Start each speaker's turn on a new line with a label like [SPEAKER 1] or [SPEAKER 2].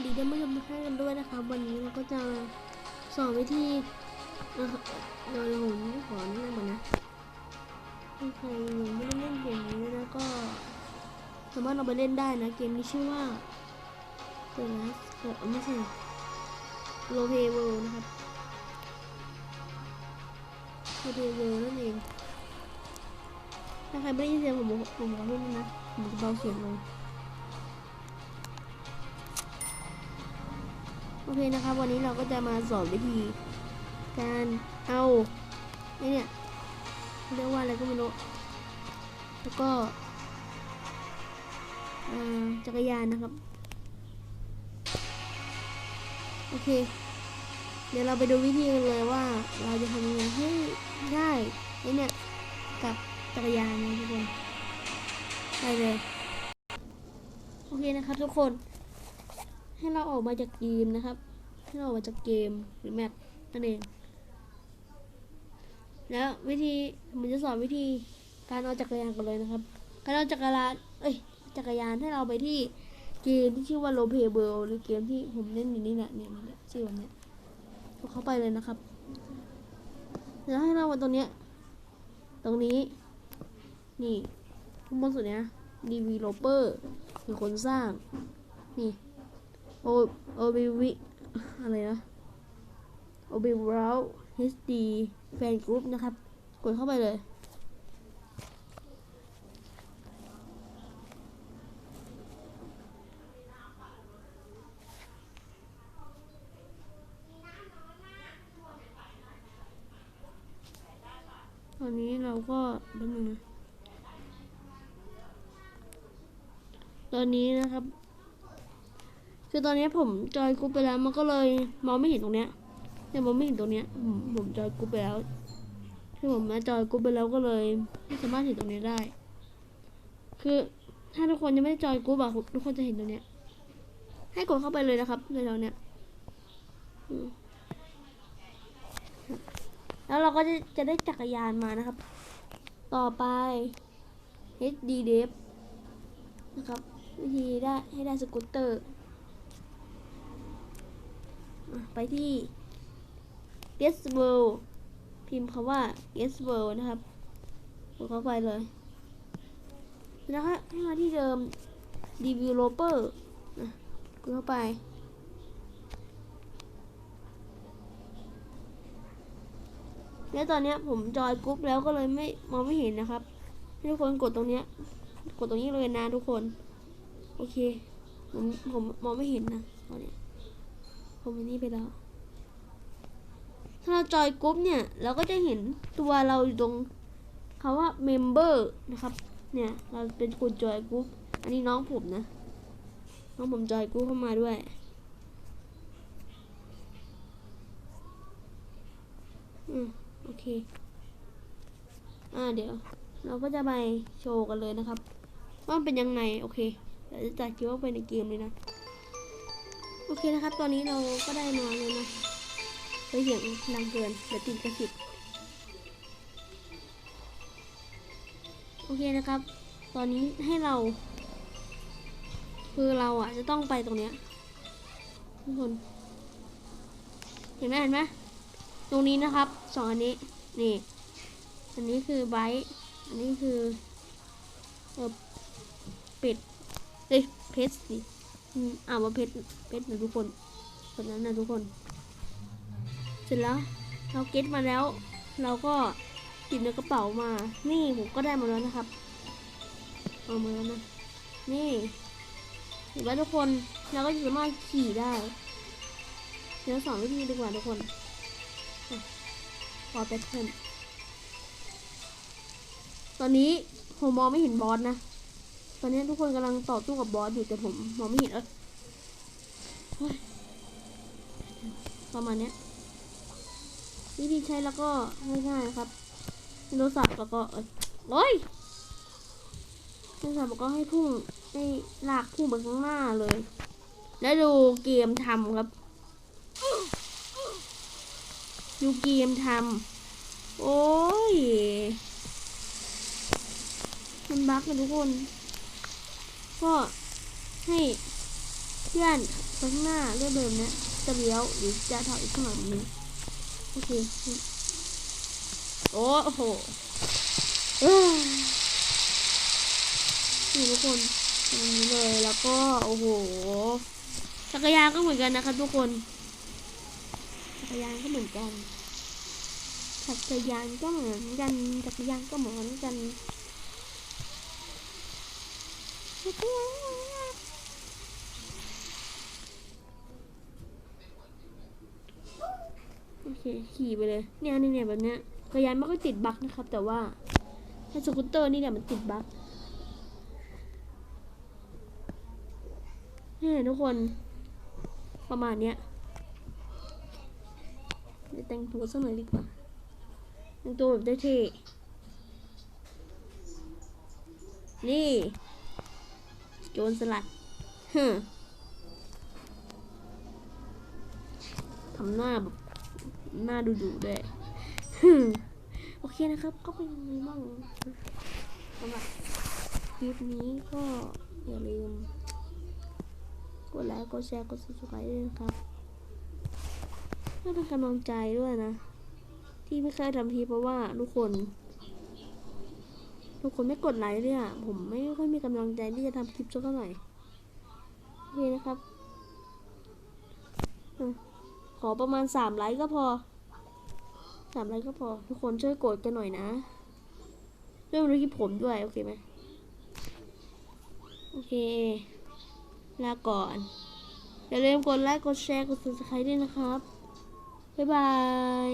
[SPEAKER 1] สดีท่านผู้ชมทุกท่านกันด้วยนะครับ วันนี้เราก็จะสอนวิธีนะครับโดยผมขอแนะนำก่อนนะถ้าใครยังไม่ได้เล่นเกมนี้นะก็ สามารถเราไปเล่นได้นะ เกมนี้ชื่อว่าเกิดนะเกิดไม่ใช่โลเพเวลนะครับโลเพเวลนั่นเองถ้าใครไม่ได้ยินเสียงผมผมขอโทษนะผมจะเบาเสียงลง อเคนะครับ วันนี้เราก็จะมาสอนวิธี การเอาไอเนี่ยเรียกว่าอะไรก็ไม่รู้แล้วก็จักรยานนะครับ โอเค เดี๋ยวเราไปดูวิธีกันเลยว่าเราจะทำยังไงให้ได้ไอ้เนี่ยกับจักรยานนะทุกคนไปเลยโอเคนะครับทุกคน ให้เราออกมาจากเกมนะครับ ให้เราออกมาจากเกมหรือแมปนั่นเอง แล้ววิธีผมจะสอนวิธีการเอาจักรยานกันเลยนะครับ การเอาจักรยานเอ้ยจักรยานให้เราไปที่เกมที่ชื่อว่าโลเพเบิลหรือเกมที่ผมเล่นอยู่นี่แหละเนี่ยเนี่ยชื่อแบบเนี้ยเข้าไปเลยนะครับแล้วให้เรามาตรงเนี้ยตรงนี้ นี่ข้างบนสุดเนี้ย developer คือคนสร้าง นี่โอโอบิวิ อะไรนะโอบิวรา HD แฟนกรุ๊ปนะครับ กดเข้าไปเลยตอนนี้เราก็แป๊บนึงตอนนี้นะครับ คือตอนนี้ผมจอยกรุ๊ปไปแล้วมันก็เลยมองไม่เห็นตรงเนี้ยเนี่ยมองไม่เห็นตรงเนี้ยผมผมจอยกรุ๊ปไปแล้วที่ผมมาจอยกรุ๊ปไปแล้วก็เลยไม่สามารถเห็นตรงนี้ได้ คือถ้าทุกคนยังไม่ได้จอยกรุ๊ปอะทุกคนจะเห็นตรงเนี้ย ให้กดเข้าไปเลยนะครับในตรงเนี้ยแล้วเราก็จะจะได้จักรยานมานะครับ ต่อไป HD d e v นะครับ วิธีได้ให้ได้สกูตเตอร์ ไปที่ Yes World พิมพ์คำว่า Yes World นะครับกดเข้าไปเลยแล้วให้มาที่เดิม Developer นะกดเข้าไปแล้วตอนเนี้ยผมจอยกรุ๊ปแล้วก็เลยไม่มองไม่เห็นนะครับให้ทุกคนกดตรงเนี้ยกดตรงนี้เลยนะทุกคน โอเคผมผมมองไม่เห็นนะตอนเนี้ย ผมอันนี้ไปแล้ว ถ้าเราจอยกรุ๊ปเนี่ย เราก็จะเห็นตัวเราอยู่ตรงคำว่า member นะครับ เนี่ย เราเป็นคนจอยกรุ๊ปอันนี้น้องผมนะ น้องผมจอยกรุ๊ปเข้ามาด้วย อืม โอเค อ่า เดี๋ยว เราก็จะไปโชว์กันเลยนะครับ ว่ามันเป็นยังไง โอเคเดี๋ยวจะจัดคลิปว่าไปในเกมเลยนะ โอเคนะครับ ตอนนี้เราก็ได้มาแล้วนะไปเสียงดังเกินเดี๋ยวติดกระสิบโอเคนะครับ ตอนนี้ให้เรา คือเราอะจะต้องไปตรงเนี้ยทุกคน เห็นไหมเห็นไหมตรงนี้นะครับสองอันนี้ นี่ อันนี้คือไบต์อันนี้คือ เออป็ดเอ้ยเพชรสิ อ่าว่าเพชรเพชรนะทุกคนแบบนั้นนะทุกคน เสร็จแล้ว เราเก็ตมาแล้ว เราก็ติดในกระเป๋ามา นี่ผมก็ได้มาแล้วนะครับเอามาแล้วนะนี่เห็นไหมทุกคนเราก็สามารถขี่ได้เดี๋ยวสอนวิธีดีกว่าทุกคนอะพอแพทเทิร์นตอนนี้ผมมองไม่เห็นบอสนะ ตอนนี้ทุกคนกำลังต่อสู้กับบอสอยู่แต่ผมมองไม่เห็นเออเฮ้ยประมาณนี้วิธีใช้แล้วก็ง่ายๆครับโทรศัพท์แล้วก็เอ้ยโอ้ยโทรศัพท์แล้วก็ให้พุ่งให้ลากพุ่งไปข้างหน้าเลย แล้วดูเกมทำครับ ดูเกมทำโอ้ยมันบั๊กนะทุกคน ก็ให้เพื่อนไปข้างหน้าเรื่อยเดิมเนี่ยจะเลี้ยวหรือจะถอยข้างหลังนี้โอเคโอ้โหเอ้ยนี่ทุกคนตรงนี้เลยแล้วก็โอ้โหจักรยานก็เหมือนกันนะครับทุกคนจักรยานก็เหมือนกันจักรยานก็เหมือนกันจักรยานก็เหมือนกันจักรยานก็เหมือนกัน โอเค ขี่ไปเลย เนี่ยเนี่ยเนี่ยแบบเนี้ยกรยานไม่ค่อยติดบั๊กนะครับ แต่ว่าถ้าสกูตเตอร์นี่เนี่ยมันติดบั๊กเนี่ยทุกคน ประมาณเนี้ยเดี๋ยวแต่งตัวสักหน่อยดีกว่าแต่งตัวแบบเท่ๆนี่ โจรสลัดฮึทำหน้าแบบหน้าดูดูด้วยฮึโอเคนะครับ ก็เป็นยังไงบ้างสำหรับคลิปนี้ก็อย่าลืม กดไลค์ กดแชร์ กด subscribe ด้วยนะครับเพื่อเป็นกำลังใจด้วยนะ ที่ไม่เคยทำทีเพราะว่าทุกคน ทุกคนไม่กดไลค์เนี่ยผมไม่ค่อยมีกำลังใจที่จะทำคลิปสักเท่าไหร่โอเคนะครับ ขอประมาณสามไลค์ก็พอสามไลค์ก็พอ ทุกคนช่วยกดกันหน่อยนะช่วยมาดูคลิปผมด้วย โอเคไหมโอเค ลาก่อน อย่าลืมกดไลค์ กดแชร์ กด subscribe ด้วยนะครับ บ๊ายบาย